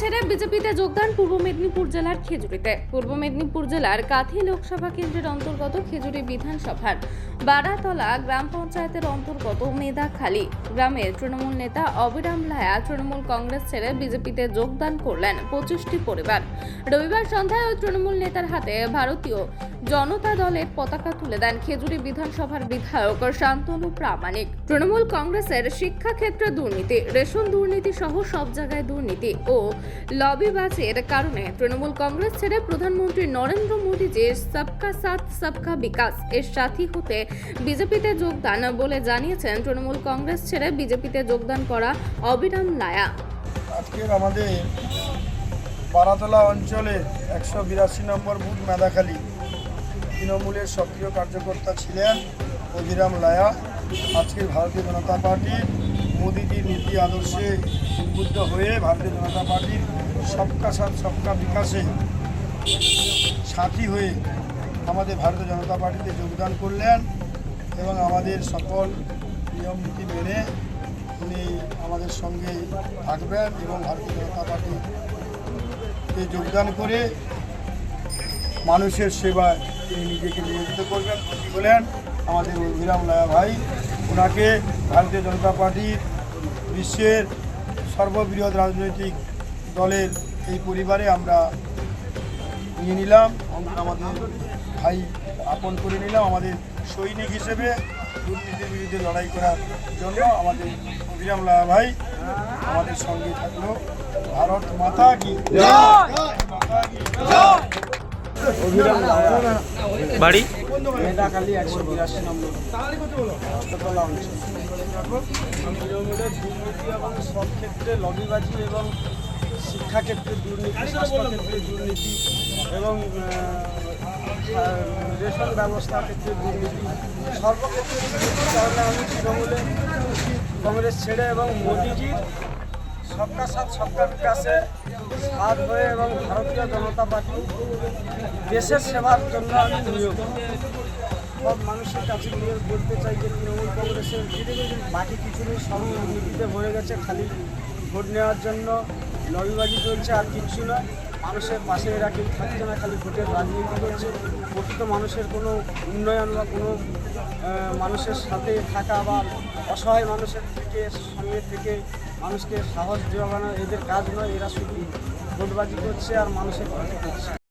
ছেড়ে বিজেপিতে যোগদান পূর্ব মেদিনীপুর জেলার খেজুরিতে। পূর্ব মেদিনীপুর জেলার কাথি লোকসভা কেন্দ্রের অন্তর্গত খেজুরি বিধানসভার বারাতলা গ্রাম পঞ্চায়েতের অন্তর্গত মেদাখালী গ্রামের তৃণমূল নেতা অবিরাম লায়া তৃণমূল কংগ্রেস ছেড়ে বিজেপিতে যোগদান করলেন পঁচিশটি পরিবার। রবিবার সন্ধ্যায় ওই তৃণমূল নেতার হাতে ভারতীয় জনতা দলের পতাকা তুলে দেন খেজুরি বিধানসভার বিধায়ক শান্তনু প্রামাণিক। তৃণমূল কংগ্রেসের শিক্ষাক্ষেত্রে দুর্নীতি, রেশন দুর্নীতি সহ সব জায়গায় দুর্নীতি ও লবিবাজের কারণে তৃণমূল কংগ্রেস ছেড়ে প্রধানমন্ত্রী নরেন্দ্র মোদীজির সবকা সাথ, সবকা বিকাশ, এর সাথী হতে বিজেপিতে যোগদান বলে জানিয়েছেন তৃণমূল কংগ্রেস ছেড়ে বিজেপিতে যোগদান করা অবিরাম লায়া আজকের আমাদের বারাতলা অঞ্চলে একশো বিরাশি নম্বর বুথ মেদাখালী তৃণমূলের সক্রিয় কার্যকর্তা ছিলেন অভিরাম লায়া আজকের ভারতীয় জনতা পার্টি মোদিজির নীতি আদর্শে উদ্বুদ্ধ হয়ে ভারতীয় জনতা পার্টির সবকা সাথ, সবকা বিকাশে সাথী হয়ে আমাদের ভারতীয় জনতা পার্টিতে যোগদান করলেন এবং আমাদের সকল নিয়ম নীতি মেনে উনি আমাদের সঙ্গে থাকবেন এবং ভারতীয় জনতা পার্টিতে যোগদান করে মানুষের সেবায় তিনি নিজেকে নিয়োজিত করবেন বলেন আমাদের অভিরাম লায়া ভাই, ওনাকে ভারতীয় জনতা পার্টির বিশ্বের সর্ববৃহৎ রাজনৈতিক দলের এই পরিবারে আমরা নিয়ে নিলাম। আমরা আমাদের ভাই আপন করে নিলাম। আমাদের সৈনিক হিসেবে দুর্নীতির বিরুদ্ধে লড়াই করার জন্য আমাদের অভিরাম লায়া ভাই আমাদের সঙ্গে থাকল। ভারত মাতা কি বাড়ি? একশো বিরাশি নম্বর অঞ্চল। সব ক্ষেত্রে লবিবাজি এবং শিক্ষাক্ষেত্রে দুর্নীতি, স্বাস্থ্যক্ষেত্রে দুর্নীতি এবং রেশন ব্যবস্থা ক্ষেত্রে দুর্নীতি। সর্বক্ষেত্রে কারণে আমি তৃণমূলে কংগ্রেস ছেড়ে এবং মোদিজির সবকা সাথ সবকা বিকাশে সাথ হয়ে এবং ভারতীয় জনতা পার্টি দেশের সেবার জন্য আমি নিয়োগ। সব মানুষের কাছে নিয়ে বলতে চাই যে তৃণমূল কংগ্রেসের বাকি কিছু নেই, সব দুর্নীতিতে ভরে গেছে, খালি ভোট নেওয়ার জন্য লবিবাজি চলছে আর কিছু না। মানুষের পাশে এরা কেউ থাকছে না, খালি ভোটের রাজনীতি করছে। প্রকৃত মানুষের কোনো উন্নয়ন বা কোনো মানুষের সাথে থাকা বা অসহায় মানুষের থেকে, সঙ্গে থেকে মানুষকে সাহস জোগানো এদের কাজ নয়। এরা শুধু ভোটবাজি করছে আর মানুষের ক্ষতি করছে